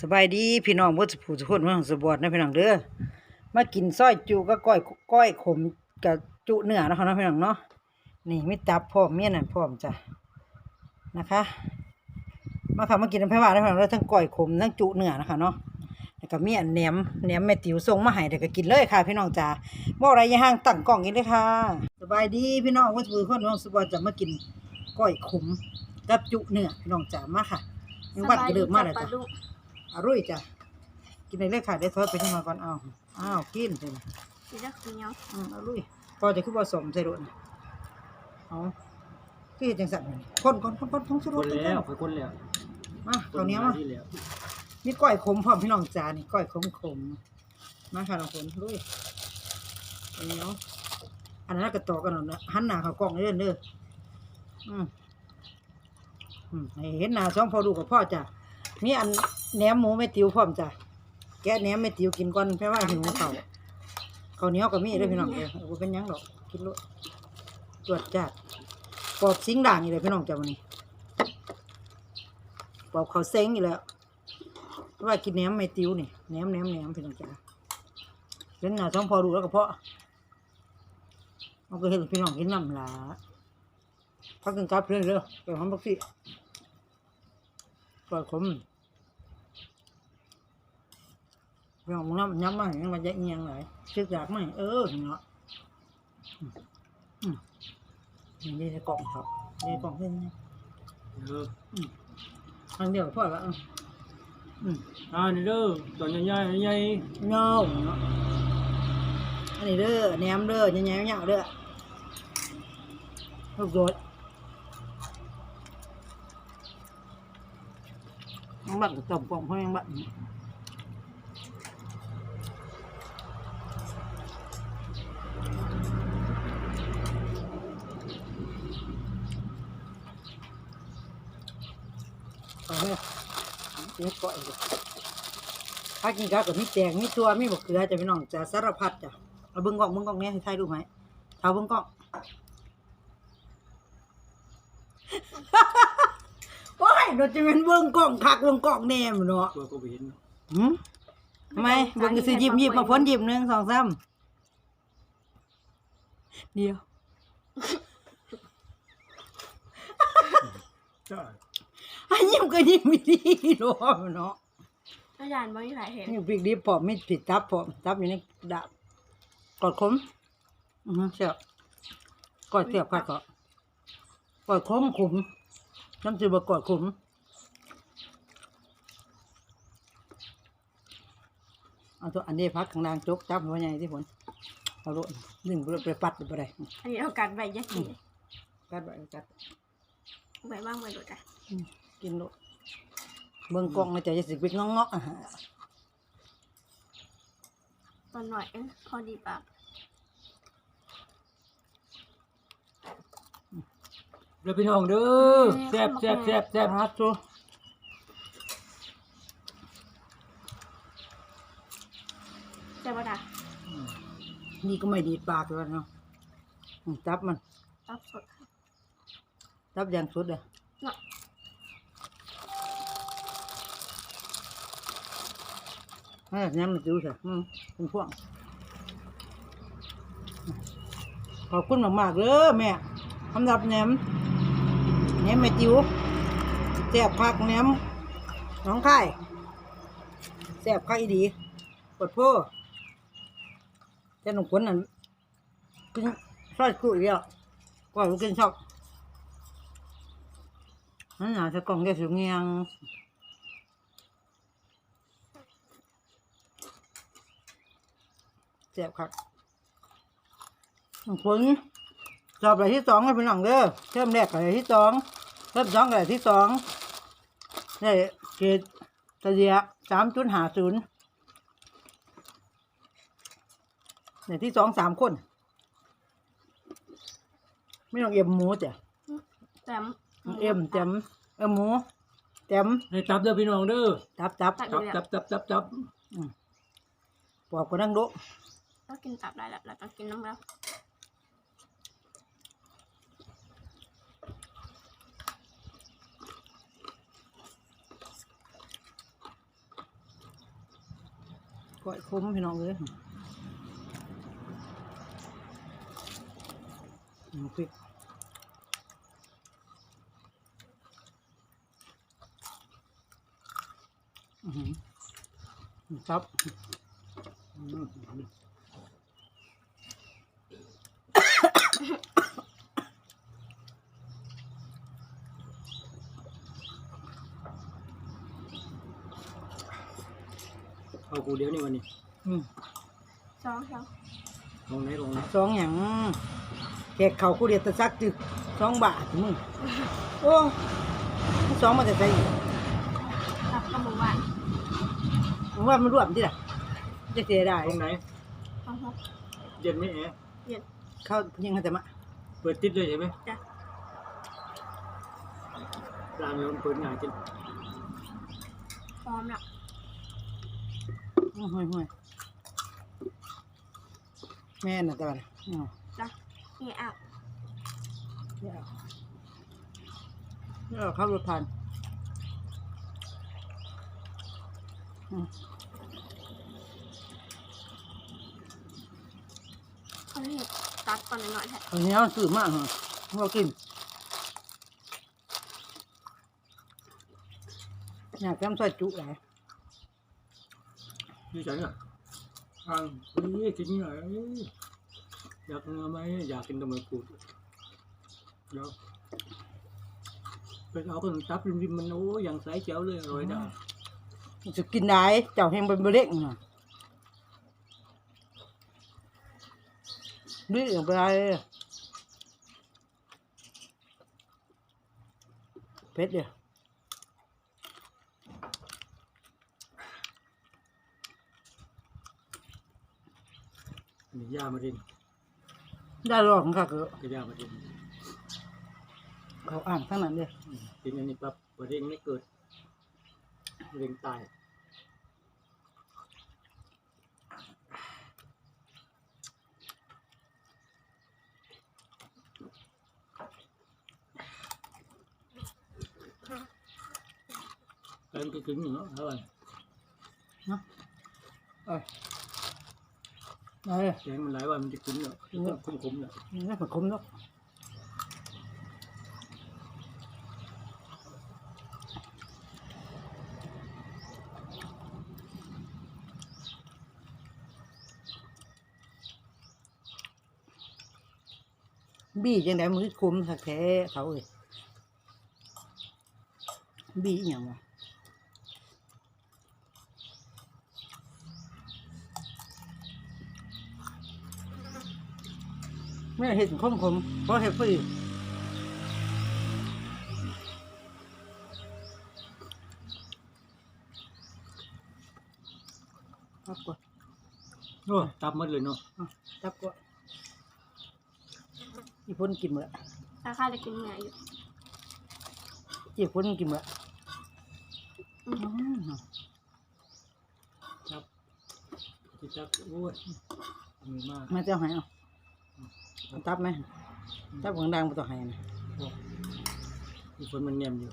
สบายดีพี่น้องบ่สุผู้ทุกคนเมืองสบอดนะพี่น้องเด้อมากินซอยจุก็ก้อยก้อยขมกับจุเนื้อนะคะนะพี่น้องเนาะนี่มีตับพร้อมมีอันนั่นพร้อมจ้ะนะคะ มาค่ะมากินน้ำไผ่หวานนะพี่น้องเด้อทั้งก้อยขมทั้งจุเนื้อนะคะเนาะแล้วก็มีอันแหนมแหนมแม่ติ๋วส่งมาให้เดี๋ยวก็กินเลยค่ะ พี่น้องจ้าบ่อะไรย่าห่างตั้งกล้องกินเลยค่ะ สบายดีพี่น้องบ่สุผู้ทุกคนเมืองสบอดจะมากินก้อยขมกับจุเนื้อพี่น้องจ้ามาค่ะยังบัดก็เริ่มมาแล้วจ้ะ อร่อยจ้ะ กินได้เลยค่ะได้ทอดไปที่มาก่อนเอาอ้าวกินเลยนะกินได้คือเนาะอืมอร่อยพอจะคือผสมใส่รถนะเอาคือเฮ็ดจังสั่นนี่คนคนคนคนท้องสุรคนสแล้วไปคนแล้วมาข้าวเหนียวมาที่แล้วมีก้อยขมพร้อมพี่น้องจ้านี่ก้อยขมขมมาค่ะน้องฝนลุยข้าวเหนียวอันนั้นก็ต่อกันเอานะหันหน้าเข้ากล้องเด้อเด้ออืมอืมให้เห็นหน้าสองพอดูกับพ่อจ้ะ มีอันแหนมหมูแม่ติ๋วพร้อมจ้ะแกะแหนมแม่ติ๋วกินก่อนแพ่ว่าหิวเขาวข้าวเหนี้ยวก็มีเด้อพี่น้องเด้อบ่เป็นหยังดอกกินโลดจวดจัดปอบสิงด่างนี่เลยพี่น้องจ้ะวันนี้ปอบเขาเซ็งอยู่แล้วเพราะว่ากินแหนมแม่ติ๋วนี่แหนมแหนมแหนมพี่น้องจ้ะเล่นหน้าท้องพอดูแล้วก็เพาะเอาก็เห็นพี่น้องกินน้ำหลาพักกันกลับเพื่อนเด้อไปหอมบักสิปล่อยขม พี่น้องมึงน้ำย้ำมาเห็นมันจะเอียงไหลซึกอยากไหมเออเนาะอืมอืมนี่ในกล่องครับในกล่องเพื่อนนี่เอออันเดียวพอละอืมอืมอ่านี่เด้อตอนใหญ่ๆใหญ่เงาเนาะอันนี้เด้อแหนมเด้อยังไงเงาเด้อลูกโดดยังบักกับต้มกล่องเพราะยังบักเเลยเดี๋ยวก่อยเลยถ้ากินข้าวกับมีแตงมีตัวมีบกเกลือจะพี่น้องจะสารพัดจ้ะเอาเบิ้งกล้องเบิ้งกล้องเนี้ยให้ถ่ายรูปไหมเท้าเบิ้งกล้องโอ้ยเราจะเป็นเบิ้งกล้องคักเบิ้งกล้องแน่มเนาะตัวก็เห็นหืมทำไมเบิ้งก็สิยิบยิบมาพ้นยิบหนึ่งสองสามเดียวใช่ อันยิ้มก็ยิ้มไม่ดีเนาะเนาะอาจารย์บ่มีใครเห็นนี่พริกดิบพร้อมมีผิดทับพร้อมทับอยู่ในดาบกอดคมอือฮึเสียบกอดเสียบค่ะก็กอดคมขมน้ำจืดบกอดขมเอาตัวอันนี้พักข้างล่างจกจับหัวใหญ่ที่ผลเอาโลดหนึ่งไปปัดไปได้อันนี้เอากันใบยักษ์กินกัดไปกัดใบบ้างใบหลุดอะอืม กินโลดเบิ่งกล้องนะจ๊ะจะสิไปงอกๆอะฮะตอนหน่อยเองพอดีปากเด้อพี่น้องเด้อแซ่บแซ่บแซ่บแซ่บฮัทตัวใช่ปะจ๊ะนี่ก็ไม่ดีดปากแล้วเนาะอืมจับมัน ตับสด จับอย่างสุดเลย เนาะ เฮ้ยน้ำมันจูสิอืมเป็นพวงขอบคุณมากๆเลยแม่สำหรับแหนมแหนมแม่จิ๋วแซ่บคักแหนมน้องไข่แซ่บคักอีดีปวดโพแต่หนุ่มคนนั้นกินซอยกุ้ยเดียวก่อนกินชอบนั่นน่ะจะกล่องแกสูงเงียง เจ็บครับผลสอบอะไรที่สองให้เป็นหลังเด้อเทอมแรกอะไรที่สองเทอมสองอะไรที่สองได้เกรดเฉลี่ยสามจุดห้าศูนย์ในที่สองสามคน ไม่ต้องเอ็มหมูจ้ะแต้มเอ็มเต็มเอ็มหมูเต็มให้ตับเด้อพี่น้องเด้อจับจับจับจับจับจับจับปอกก็นั่งโดะ ต้องกินตับได้แล้วเราต้องกินน้ำแล้วก้อยขมพี่น้องเลยน้ำพริกอือหือครับอืม กูเดี๋ยวนี่วันนี้อืมสองสองลงไหนลงไหนสองอย่างแขกเขากูเดียวแตะซักจึกสองบาทมึงโอ้สองมาแต่ใจอีกรับกระหมูหวานผมว่ามันรวมที่ละจะเสียได้ลงไหนสองหกเย็นไหมแอะเย็นเข้ายังไงแต่มาเปิดติดเลยใช่ไหมจ้ะร้านเราเปิดง่ายจริงพร้อมละ ห่วยห่วยแม่น่ะตะวันอ๋อจ้ะนี่อะเนี่ยเนี่ยเข้ารถผ่านอืมเขาเห็ดตัดก่อนหน่อยๆแท้อันนี้มันสื่อมากเหรอเรากินอยากทำซอยจุหลาย นี่ฉันอะทางนี่กินหน่อยอยากเนื้อไหมอยากกินทำไมกูเดี๋ยวไปเอาขนมตับริมๆมันโอ้ยังใสเจ๋วเลยอร่อยได้จะกินได้เจ้าแห้งเป็นบะเล็กน่ะนี่อย่างไรเผ็ดเดียวนี่ย่ามาดินได้รอดของข้าเกอก็ย่ามาดินเขาอ่านทั้งนั้นเลยอืมกินอันนี้ปั๊บประ เด็นไม่เกิดเร่งตาย Em cái cứng nữa, hả bạn? เอ้ยเอ้ย Để mình lại vào mình cái cứng nữa, Đúng không không khủng nữa. นี่มันคมเนาะบี้จังไดมือคุมสักแท้เขาเอ้ยบี้อหย่างวะ ไม่เห็นคมคมเพราะเห็ดฟรีครับกด Ồ, tạp mất rồi nó. อะจับกดอีพ่นกินหมดละราคาจะกินเหนื่อยอยู่อีพ่นกินหมดละอืมอืม Tạp. Thì tạp, ôi. Người ma. มาเจ้าใหายเอาเอา ตับไหมตับของดังมาต่อใหายนะ Thì phần mình nhèm nhiều.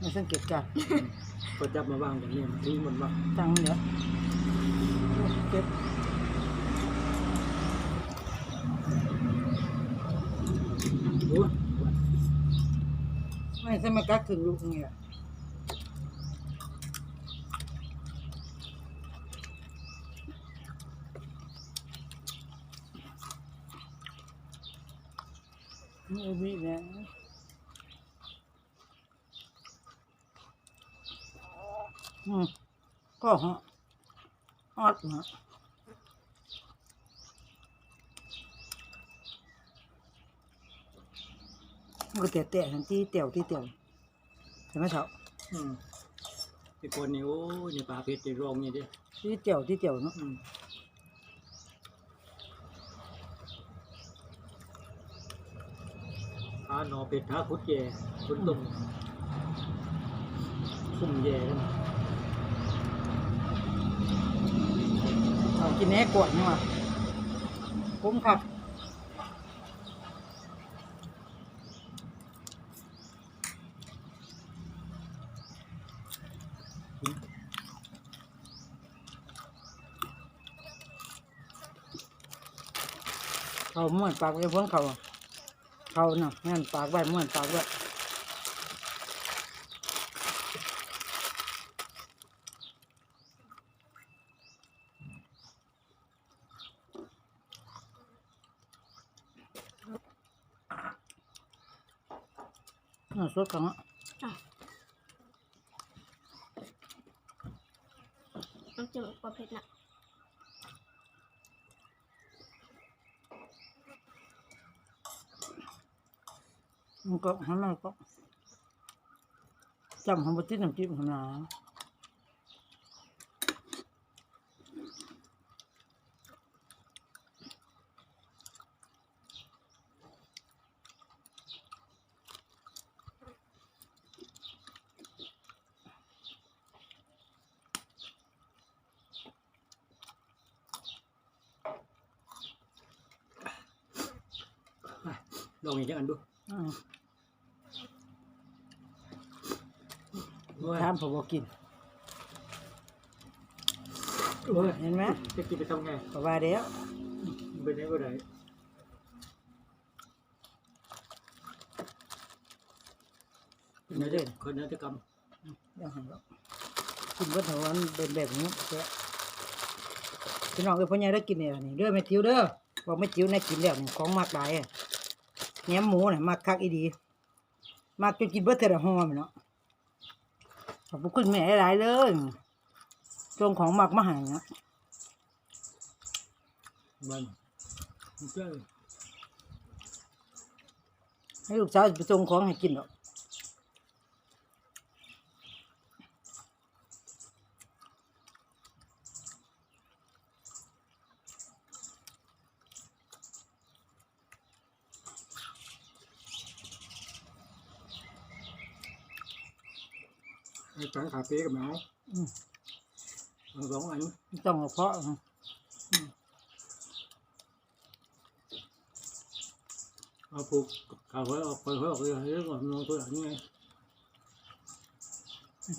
มาสังเกตการณ์ Phần tạp mà vàng để nhèm, tí mình vàng. ตังเดี๋ยวเก็บ Ủa, ไม่ใช่มากักถึงลูกเนี่ย นี่มีนะอืมก็ฮะออดนะมันก็เตะเตะทันทีเตี่ยวที่เตี่ยวใช่ไหมเถ่า ừ. Cái con này, ôi, nhà bà biết thì rong như thế. ที่เตี่ยวที่เตี่ยวเนาะ เป็ดท้าคุดแย่คุณตรงคุ่มแย่เกินแหน่กวดนี่มาคุ้มครับเขาเหมือนปากไปพ้นเขา เขาเน่ะงั้นปากไว้ม้วนปากไว้น่าสดกันอะมันจืดกว่าเผ็ดนะ มันก็หันมาก็จำของบติดน้ำจิ้มของนาไปลองอีกอันดู อืม โอ้ย ถามผมบอกกินโอ้ยเห็นไหมจะกินไปทำไงก็ว่าเดี๋ยวเป็นไงก็ได้กินเรื่อยคนนัตกรรมๆยังหันแล้วกินเบดหัวมันเป็นแบบนี้แค่พี่น้องเอ้ยพ่อใหญ่ได้กินเนี่ยนี่เด้อแม่จิ๋วเด้อบอกแม่จิ๋วในกินแล้วนี่ของมากหลายอะแหนมหมูน่ะมากคักอีดี มากจนกินเบิดเท่าห่อแม่เนาะ ขอบคุณแม่หลายๆเลยจงของมากมาใหานะมันมันก็ให้ลูกสาวไปส่งของให้กินหรอก ไอ้ตังคาเฟ่กับแมวอืม เอาสองอันต้องเอาเพาะเอาผูกขาไว้ออกไปไว้ออกเลยเรื่องของน้องตัวอย่างนี้ไง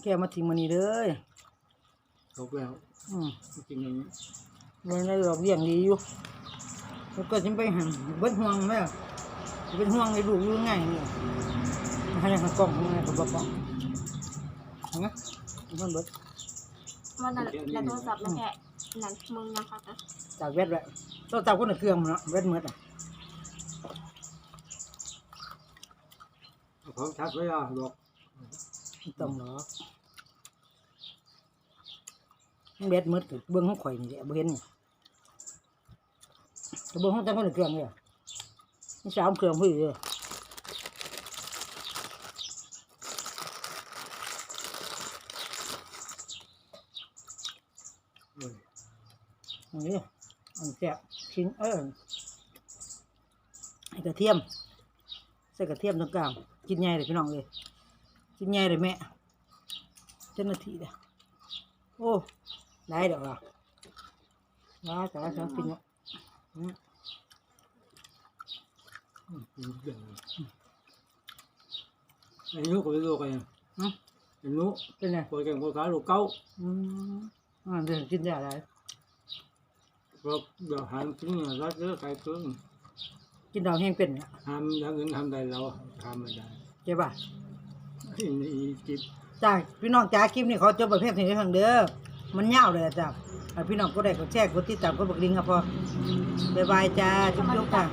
แกมาทิ้งมานี่เลยตกแล้วอืมจริงอย่างนี้มันได้ดอกเบี้ยงดีอยู่แล้วก็จะไปหันเบิดห่วงแม่เป็นห่วงในลูกอยู่ง่ายนี่ให้หันกล้องยังไงก็บอกบอก นะมันเบิดวันนั้นแล้วโทรศัพท์มันแค่นั่นมึงยังค่ะนะจากเวทเลยต้องจับคนละเครื่องมันเนาะเวทเมืดอะเอาของชัดไว้อะบอกไม่ต้องหรอกเวทเมืดก็เบื้องของข่อยนี่แหละบ่เห็นนี่ก็เบื้องของจังคนละเครื่องเลยนี่สามเครื่องพี่เลย เออ อั นนี้อันแซ่บชิ้นเออไอ้กระเทียมใส่กระเทียมตรงกลางกินใหญ่เลยพี่น้องเลยกินใหญ่เลยแม่เจ้าหน้าที่เด้อโอ้ได้เดี๋ยวอะว้าแต่ว่าฉันกินเนี่ยอืมอืมเป็นเรื่องไอ้นุก็ไปดูกันอืมไอ้นุเป็นไงปล่อยแกงปล่อยขาลูกเก้าอืมอ่าเดี๋ยวกินได้อะไรบอ กเดี๋ยวหามทิ้งเนี่ยรัดเลือไก่ตึงกินดาวแห้งเป็นเนี่ยหามอย่างอื่นทำได้เราทำไม่ได้เจ๊ป่ะไอ้นี่จิบจ้าพี่น้องจ้าคลิปนี้เขาจบประเภทนี้ทางเด้อมันยาวเลยอะจ้าอ่าพี่น้องก็ได้กดแชร์กดติดตามกดบักลิงครับพอบ๊ายบายจ้าจุ๊บๆค่ะ